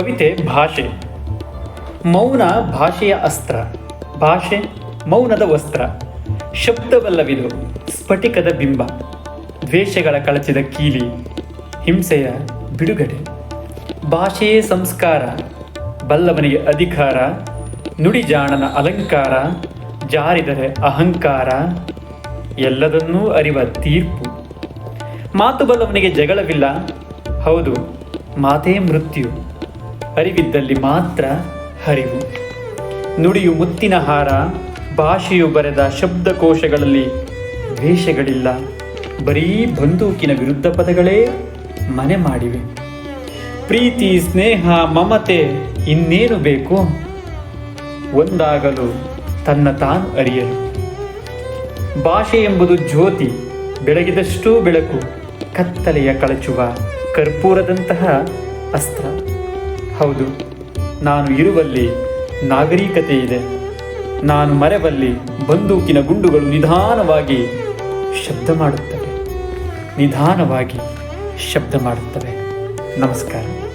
ಕವಿತೆ ಭಾಷೆ. ಮೌನ ಭಾಷೆಯ ಅಸ್ತ್ರ. ಭಾಷೆ ಮೌನದ ವಸ್ತ್ರ. ಶಬ್ದವಲ್ಲವಿದು ಸ್ಫಟಿಕದ ಬಿಂಬ. ದ್ವೇಷಗಳ ಕಳಚಿದ ಕೀಲಿ. ಹಿಂಸೆಯ ಬಿಡುಗಡೆ. ಭಾಷೆಯೇ ಸಂಸ್ಕಾರ. ಬಲ್ಲವನಿಗೆ ಅಧಿಕಾರ. ನುಡಿಜಾಣನ ಅಲಂಕಾರ. ಜಾರಿದರೆ ಅಹಂಕಾರ. ಎಲ್ಲದನ್ನೂ ಅರಿವ ತೀರ್ಪು. ಮಾತು ಬಲ್ಲವನಿಗೆ ಜಗಳವಿಲ್ಲ. ಹೌದು, ಮಾತೇ ಮೃತ್ಯು. ಅರಿವಿದ್ದಲ್ಲಿ ಮಾತ್ರ ಹರಿವು. ನುಡಿಯು ಮುತ್ತಿನ ಹಾರ, ಭಾಷೆಯು ಬರೆದ ಶಬ್ದಕೋಶಗಳಲ್ಲಿ ದ್ವೇಷಗಳಿಲ್ಲ. ಬರೀ ಬಂದೂಕಿನ ವಿರುದ್ಧ ಪದಗಳೇ ಮನೆ ಮಾಡಿವೆ. ಪ್ರೀತಿ, ಸ್ನೇಹ, ಮಮತೆ ಇನ್ನೇನು ಬೇಕು? ಒಂದಾಗಲು ತನ್ನ ತಾನು ಅರಿಯಲು. ಭಾಷೆ ಎಂಬುದು ಜ್ಯೋತಿ, ಬೆಳಗಿದಷ್ಟೂ ಬೆಳಕು, ಕತ್ತಲೆಯ ಕಳಚುವ ಕರ್ಪೂರದಂತಹ ಅಸ್ತ್ರ. ಹೌದು, ನಾನು ಇರುವಲ್ಲಿ ನಾಗರಿಕತೆ ಇದೆ. ನಾನು ಮರೆವಲ್ಲಿ ಬಂದೂಕಿನ ಗುಂಡುಗಳು ನಿಧಾನವಾಗಿ ಶಬ್ದ ಮಾಡುತ್ತವೆ. ನಿಧಾನವಾಗಿ ಶಬ್ದ ಮಾಡುತ್ತವೆ. ನಮಸ್ಕಾರ.